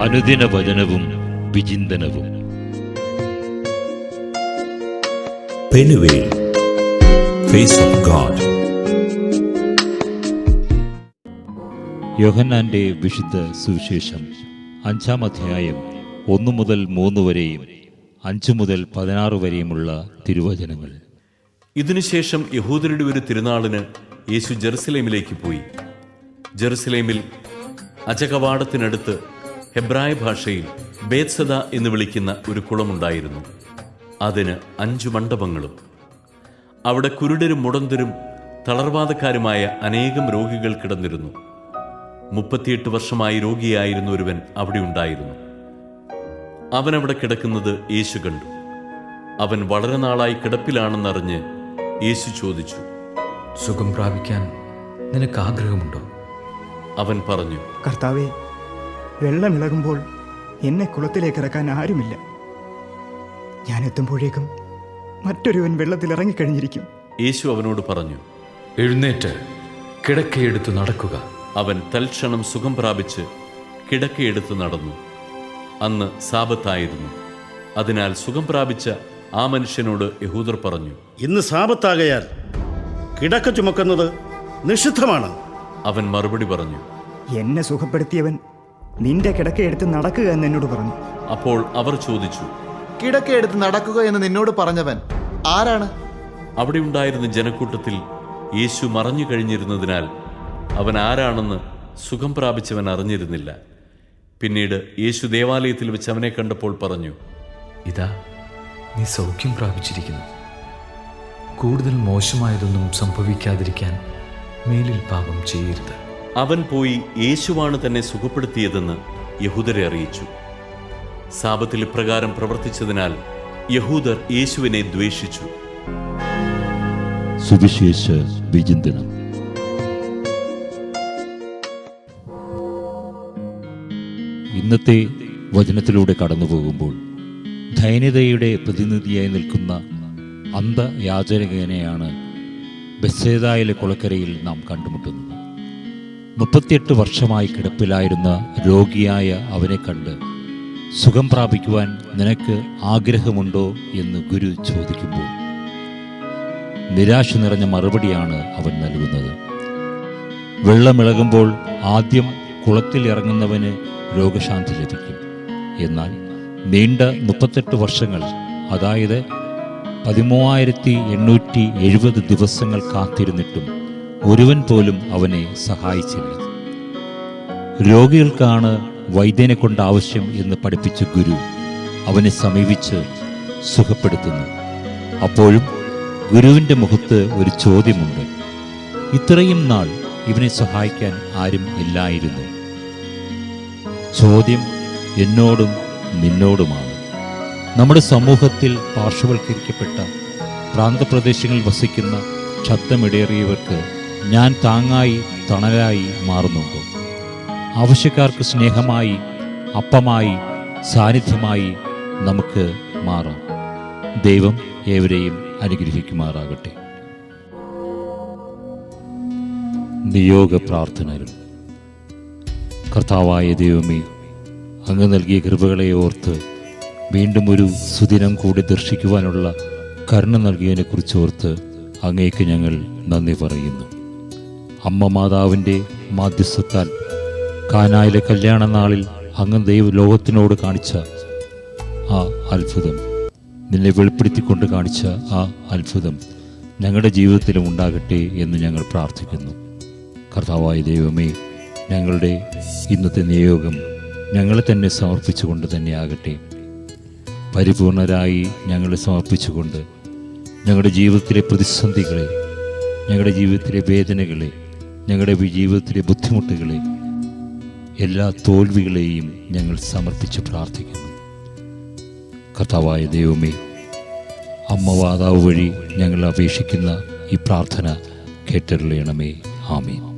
അനുദിന വചനവും വിചിന്തനവും. പെനുവേൽ ഫേസ് ഓഫ് ഗാഡ് യോഹന്നാന്റെ വിശുദ്ധ സുവിശേഷം അഞ്ചാം അധ്യായം ഒന്നു മുതൽ മൂന്ന് വരെയും അഞ്ചു മുതൽ പതിനാറ് വരെയുമുള്ള തിരുവചനങ്ങൾ. ഇതിനുശേഷം യഹൂദരുടെ ഒരു തിരുനാളിന് യേശു ജെറുസലേമിലേക്ക് പോയി. ജെറുസലേമിൽ അജകവാടത്തിനടുത്ത് ഹെബ്രായ ഭാഷയിൽ ബേത്സദ എന്ന് വിളിക്കുന്ന ഒരു കുളമുണ്ടായിരുന്നു. അതിന് അഞ്ചു മണ്ഡപങ്ങളും. അവിടെ കുരുടരും മുടന്തരും തളർവാദക്കാരുമായ അനേകം രോഗികൾ കിടന്നിരുന്നു. മുപ്പത്തിയെട്ട് വർഷമായി രോഗിയായിരുന്നു ഒരുവൻ അവിടെ ഉണ്ടായിരുന്നു. അവനവിടെ കിടക്കുന്നത് യേശു കണ്ടു. അവൻ വളരെ നാളായി കിടപ്പിലാണെന്നറിഞ്ഞ് യേശു ചോദിച്ചു സുഖം പ്രാപിക്കാൻ നിനക്ക് ആഗ്രഹമുണ്ടോ? അവൻ പറഞ്ഞു കർത്താവെ വെള്ളമിളകുമ്പോൾ എന്നെ കുളത്തിലേക്ക് ഇറക്കാൻ ആരുമില്ല. ഞാൻ എത്തുമ്പോഴേക്കും മറ്റൊരുവൻ വെള്ളത്തിൽ ഇറങ്ങിക്കഴിഞ്ഞിരിക്കും. യേശു അവനോട് പറഞ്ഞു എഴുന്നേറ്റ് കിടക്കയെടുത്ത് നടക്കുക. അവൻ തൽക്ഷണം സുഖം പ്രാപിച്ച് കിടക്കയെടുത്ത് നടന്നു. അന്ന് സാപത്തായിരുന്നു അതിനാൽ സുഖം പ്രാപിച്ച ആ മനുഷ്യനോട് യഹൂദർ പറഞ്ഞു ഇന്ന് സാപത്താകയാൽ കിടക്ക ചുമക്കുന്നത് നിഷിദ്ധമാണ്. അവൻ മറുപടി പറഞ്ഞു എന്നെ സുഖപ്പെടുത്തിയവൻ നിന്റെ കിടക്കയെടുത്ത് നടക്കുക എന്ന് എന്നോട് പറഞ്ഞു. അപ്പോൾ അവർ ചോദിച്ചു കിടക്കയെടുത്ത് നടക്കുക എന്ന് നിന്നോട് പറഞ്ഞവൻ ആരാണ്? അവിടെ ഉണ്ടായിരുന്ന ജനക്കൂട്ടത്തിൽ യേശു മറഞ്ഞു കഴിഞ്ഞിരുന്നതിനാൽ അവൻ ആരാണെന്ന് സുഖം പ്രാപിച്ചവൻ അറിഞ്ഞിരുന്നില്ല. പിന്നീട് യേശു ദേവാലയത്തിൽ വെച്ച് അവനെ കണ്ടപ്പോൾ പറഞ്ഞു ഇതാ നീ സൗഖ്യം പ്രാപിച്ചിരിക്കുന്നു. കൂടുതൽ മോശമായതൊന്നും സംഭവിക്കാതിരിക്കാൻ മേലിൽ പാപം ചെയ്യരുത്. അവൻ പോയി യേശുവാണ് തന്നെ സുഖപ്പെടുത്തിയതെന്ന് യഹൂദരെ അറിയിച്ചു. സാപത്തിൽ ഇപ്രകാരം പ്രവർത്തിച്ചതിനാൽ യഹൂദർ യേശുവിനെ ദ്വേഷിച്ചു. സുവിശേഷ വിചിന്തനം. ഇന്നത്തെ വചനത്തിലൂടെ കടന്നു പോകുമ്പോൾ ദൈന്യതയുടെ പ്രതിനിധിയായി നിൽക്കുന്ന അന്ധയാചരകനെയാണ് ബെസ്സേദായിലെ കുളക്കരയിൽ നാം കണ്ടുമുട്ടുന്നത്. മുപ്പത്തിയെട്ട് വർഷമായി കിടപ്പിലായിരുന്ന രോഗിയായ അവനെ കണ്ട് സുഖം പ്രാപിക്കുവാൻ നിനക്ക് ആഗ്രഹമുണ്ടോ എന്ന് ഗുരു ചോദിക്കുമ്പോൾ നിരാശ നിറഞ്ഞ മറുപടിയാണ് അവൻ നൽകുന്നത്. വെള്ളമിളകുമ്പോൾ ആദ്യം കുളത്തിൽ ഇറങ്ങുന്നവന് രോഗശാന്തി ലഭിക്കും. എന്നാൽ നീണ്ട മുപ്പത്തെട്ട് വർഷങ്ങൾ അതായത് പതിമൂവായിരത്തി എണ്ണൂറ്റി എഴുപത് ദിവസങ്ങൾ കാത്തിരുന്നിട്ടും ഒരുവൻ പോലും അവനെ സഹായിച്ചില്ല. രോഗികൾക്കാണ് വൈദ്യനെ കൊണ്ട് ആവശ്യം എന്ന് പഠിപ്പിച്ച ഗുരു അവനെ സമീപിച്ച് സുഖപ്പെടുത്തുന്നു. അപ്പോഴും ഗുരുവിന്റെ മുഖത്ത് ഒരു ചോദ്യമുണ്ട്. ഇത്രയും നാൾ ഇവനെ സഹായിക്കാൻ ആരും ഇല്ലായിരുന്നു. ചോദ്യം എന്നോടും നിന്നോടുമാണ്. നമ്മുടെ സമൂഹത്തിൽ പാർശ്വവൽക്കരിക്കപ്പെട്ട പ്രാന്തപ്രദേശങ്ങളിൽ വസിക്കുന്ന ശബ്ദമിടേറിയവർക്ക് ഞാൻ താങ്ങായി തണലായി മാറുന്നുണ്ടോ ആവശ്യക്കാർക്ക് സ്നേഹമായി അപ്പമായി സാന്നിധ്യമായി നമുക്ക് മാറാം. ദൈവം ഏവരെയും അനുഗ്രഹിക്കുമാറാകട്ടെ. നിയോഗ പ്രാർത്ഥനകൾ. കർത്താവായ ദൈവമേ അങ്ങ് നൽകിയ കൃപകളെ ഓർത്ത് വീണ്ടും ഒരു സുദിനം കൂടി ദർശിക്കുവാനുള്ള കരുണ നൽകിയതിനെക്കുറിച്ച് ഓർത്ത് അങ്ങേക്ക് ഞങ്ങൾ നന്ദി പറയുന്നു. അമ്മ മാതാവിന്റെ മാധ്യസ്ഥത്താൽ കാനായിലെ കല്യാണ നാളിൽ അങ്ങ് ദൈവ ലോകത്തിനോട് കാണിച്ച ആ അത്ഭുതം. നിന്നെ വെളിപ്പെടുത്തിക്കൊണ്ട് കാണിച്ച ആ അത്ഭുതം ഞങ്ങളുടെ ജീവിതത്തിലും ഉണ്ടാകട്ടെ എന്ന് ഞങ്ങൾ പ്രാർത്ഥിക്കുന്നു. കർത്താവായ ദൈവമേ ഞങ്ങളുടെ ഇന്നത്തെ നിയോഗം ഞങ്ങളെ തന്നെ സമർപ്പിച്ചുകൊണ്ട് തന്നെ ആകട്ടെ പരിപൂർണരായി ഞങ്ങളെ സമർപ്പിച്ചുകൊണ്ട് ഞങ്ങളുടെ ജീവിതത്തിലെ പ്രതിസന്ധികളെ ഞങ്ങളുടെ ജീവിതത്തിലെ വേദനകളെ ഞങ്ങളുടെ ജീവിതത്തിലെ ബുദ്ധിമുട്ടുകളെ എല്ലാ തോൽവികളെയും ഞങ്ങൾ സമർപ്പിച്ച് പ്രാർത്ഥിക്കുന്നു. കർത്താവായ ദൈവമേ അമ്മ വഴി ഞങ്ങൾ അപേക്ഷിക്കുന്ന ഈ പ്രാർത്ഥന കേട്ടറിയണമേ. ആമീൻ.